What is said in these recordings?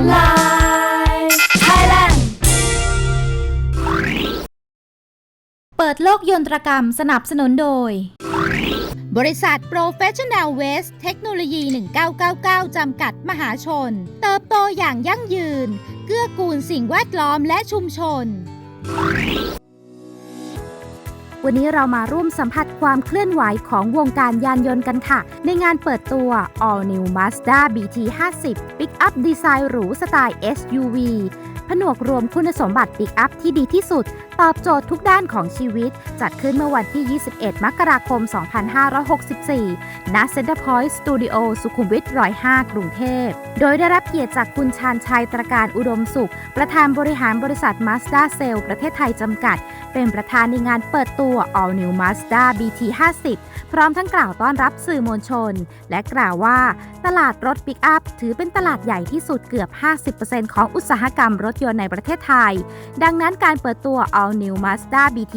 อนไลน์ Thailand เปิดโลกยนตรกรรมสนับสนุนโดย บริษัท Professional West เทคโนโลยี 1999 จำกัดมหาชน เติบโตอย่างยั่งยืน เกื้อกูลสิ่งแวดล้อมและชุมชน วันนี้เรามาร่วมสัมผัสความเคลื่อนไหวของวงการยานยนต์กันค่ะ ในงานเปิดตัว All New Mazda BT 50 Pick Up ดีไซน์หรูสไตล์ SUV ผนวกรวมคุณสมบัติ Pick Up ที่ดีที่สุด ตอบโจทย์ทุกด้านของชีวิต จัดขึ้นเมื่อวันที่ 21 มกราคม 2564ณ Center Point Studio สุขุมวิท105 กรุงเทพ โดยได้รับเกียรติจากคุณชาญชัยตรการอุดมสุข ประธานบริหารบริษัท Mazda c e l l ประเทศไทยจำกัด เป็นประธานในงานเปิดตัว All New Mazda BT 50พร้อมทั้งกล่าวต้อนรับสื่อมวลชน และกล่าวว่า ตลาดรถปิกอัพถือเป็นตลาดใหญ่ที่สุดเกือบ 50%ของอุตสาหกรรมรถยนต์ในประเทศไทย ดังนั้นการเปิดตัว All New Mazda BT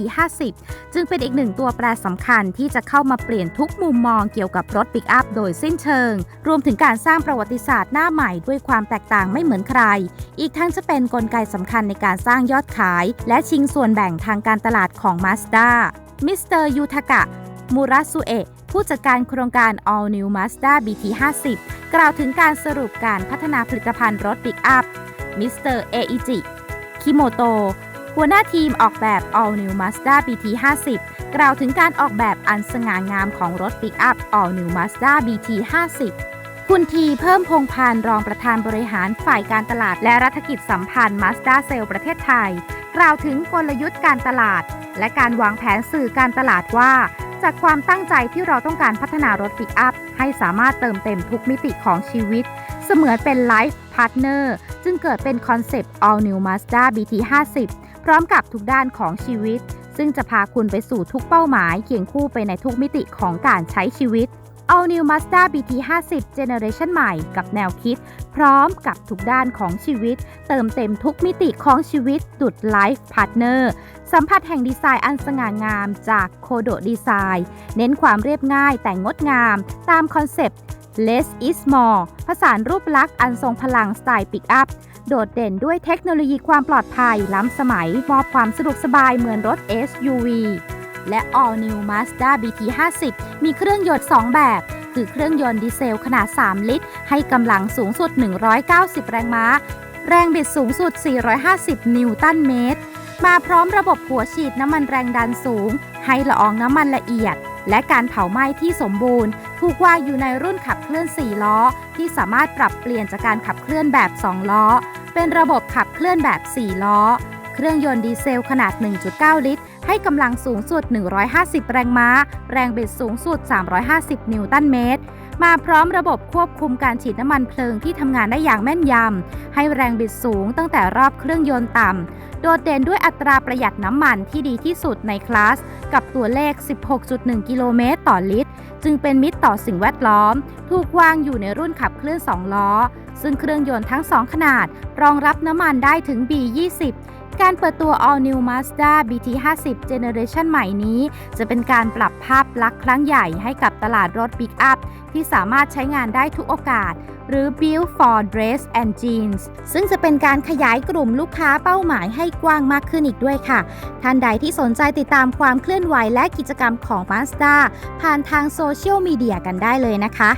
50 จึงเป็นอีกหนึ่งตัวแปรสำคัญที่จะเข้ามาเปลี่ยนทุกมุมมองเกี่ยวกับรถปิกอัพโดยสิ้นเชิง รวมถึงการสร้างประวัติศาสตร์หน้าใหม่ด้วยความแตกต่างไม่เหมือนใคร อีกทั้งจะเป็นกลไกสำคัญในการสร้างยอดขาย และชิงส่วนแบ่งทางการตลาดของ Mazda มิสเตอร์ยูทากะ มูราสุเอะผู้จัดการโครงการ All New Mazda BT 50 กล่าวถึงการสรุปการพัฒนาผลิตภัณฑ์รถปิกอัพ มิสเตอร์เออิจิคิโมโตหัวหน้าทีมออกแบบ All New Mazda BT 50กล่าวถึงการออกแบบอันสง่างามของรถปิกอัพ All New Mazda BT 50คุณทีเพิ่มพงพานรองประธานบริหารฝ่ายการตลาดและรัฐกิจสัมพันธ์ Mazda c e l l ประเทศไทย กล่าวถึงกลยุทธ์การตลาด และการวางแผนสื่อการตลาดว่า จากความตั้งใจที่เราต้องการพัฒนารถปิกอัพ ให้สามารถเติมเต็มทุกมิติของชีวิต เสมือนเป็นไลฟ์พาร์ทเนอร์ จึงเกิดเป็นคอนเซปต์ All New Mazda BT 50 พร้อมกับทุกด้านของชีวิต ซึ่งจะพาคุณไปสู่ทุกเป้าหมายเคียงคู่ไปในทุกมิติของการใช้ชีวิต All New Mazda BT 50 Generation ใหม่กับแนวคิด พร้อมกับทุกด้านของชีวิต เติมเต็มทุกมิติของชีวิตดุดไลฟ์พาร์ทเนอร์สัมผัสแห่งดีไซน์อันสง่างามจากโคโดดีไซน์เน้นความเรียบง่ายแต่งดงาม ตามคอนเซปต์ less is more ผสานรูปลักษณ์อันทรงพลังสไตล์ปิกอัพ โดดเด่นด้วยเทคโนโลยีความปลอดภัยล้ำสมัย มอบความสะดวกสบายเหมือนรถ SUV และ All New Mazda BT 50 มีเครื่องยนต์ 2 แบบ คือเครื่องยนต์ดีเซลขนาด 3 ลิตร ให้กำลังสูงสุด 190 แรงม้า แรงบิดสูงสุด 450 นิวตันเมตร มาพร้อมระบบหัวฉีดน้ำมันแรงดันสูง ให้ละอองน้ำมันละเอียด และการเผาไหม้ที่สมบูรณ์ ถูกวางอยู่ในรุ่นขับเคลื่อน 4 ล้อ ที่สามารถปรับเปลี่ยนจากการขับเคลื่อนแบบ 2 ล้อ เป็นระบบขับเคลื่อนแบบ 4 ล้อ เครื่องยนต์ดีเซลขนาด 1.9 ลิตร ให้กำลังสูงสุด 150 แรงม้า แรงบิดสูงสุด 350 นิวตันเมตร มาพร้อมระบบควบคุมการฉีดน้ำมันเพลิงที่ทำงานได้อย่างแม่นยำ ให้แรงบิดสูงตั้งแต่รอบเครื่องยนต์ต่ำ โดดเด่นด้วยอัตราประหยัดน้ำมันที่ดีที่สุดในคลาส กับตัวเลข 16.1 กิโลเมตรต่อลิตร จึงเป็นมิตรต่อสิ่งแวดล้อม ถูกวางอยู่ในรุ่นขับเคลื่อน 2 ล้อ ซึ่งเครื่องยนต์ทั้ง 2 ขนาด รองรับน้ำมันได้ถึง B20 การเปิดตัว All New Mazda BT 50 Generation ใหม่นี้ จะเป็นการปรับภาพลักษณ์ครั้งใหญ่ให้กับตลาดรถปิกอัพที่สามารถใช้งานได้ทุกโอกาส หรือ Build for Dress and Jeans ซึ่งจะเป็นการขยายกลุ่มลูกค้าเป้าหมายให้กว้างมากขึ้นอีกด้วยค่ะ ท่านใดที่สนใจติดตามความเคลื่อนไหวและกิจกรรมของ Mazda ผ่านทางโซเชียลมีเดียกันได้เลยนะคะ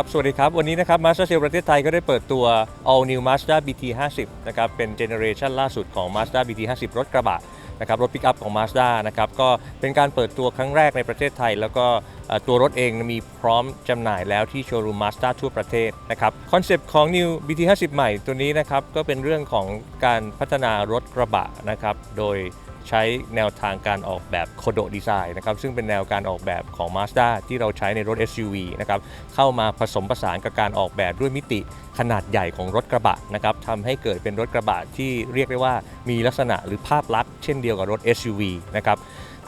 ครับ สวัสดีครับ วันนี้นะครับ Mazda c e l l ประเทศไทยก็ได้เปิดตัว All New Mazda BT 50นะครับ เป็นเจเนอเรชันล่าสุดของ Mazda BT 50รถกระบะนะครับรถปิกอัพของ Mazda นะครับก็เป็นการเปิดตัวครั้งแรกในประเทศไทย แล้วก็ตัวรถเองมีพร้อมจำหน่ายแล้วที่โชว์รูม Mazda ทั่วประเทศนะครับคอนเซปต์ของ New BT 50ใหม่ตัวนี้นะครับก็เป็นเรื่องของการพัฒนารถกระบะนะครับโดย ใช้แนวทางการออกแบบโคโดดีไซน์นะครับซึ่งเป็นแนวการออกแบบของ Mazda ที่เราใช้ในรถ SUV นะครับเข้ามาผสมผสานกับการออกแบบด้วยมิติ ขนาดใหญ่ของรถกระบะนะครับทำให้เกิดเป็นรถกระบะที่เรียกได้ว่ามีลักษณะหรือภาพลักษณ์เช่นเดียวกับรถ SUV นะครับ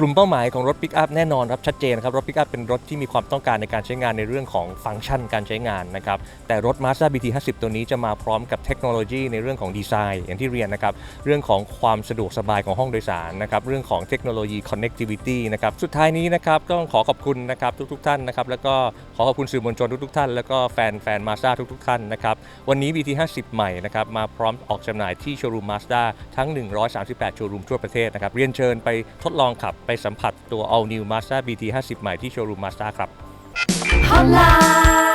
กลุ่มเป้าหมายของรถปิกอัพแน่นอนครับชัดเจนครับรถปิกอัพเป็นรถที่มีความต้องการในการใช้งานในเรื่องของฟังก์ชันการใช้งานนะครับแต่รถ Mazda BT50 ตัวนี้จะมาพร้อมกับเทคโนโลยีในเรื่องของดีไซน์ อย่างที่เรียนนะครับเรื่องของความสะดวกสบายของห้องโดยสารนะครับเรื่องของเทคโนโลยี connectivity นะครับสุดท้ายนี้นะครับก็ต้องขอขอบคุณนะครับทุกๆ ท่านนะครับแล้วก็ขอขอบคุณสื่อมวลชนทุกๆท่านแล้วก็แฟนแฟน Mazda ทุกๆ ท่านนะครับวันนี้ BT50 ใหม่นะครับมาพร้อมออกจำหน่ายที่โชว์รูม Mazda ทั้ง 138 โชว์รูมทั่วประเทศนะครับเรียนเชิญไปทดลองขับไปสัมผัสตัว All New Mazda BT50 ใหม่ที่โชว์รูม Mazda ครับ Hotline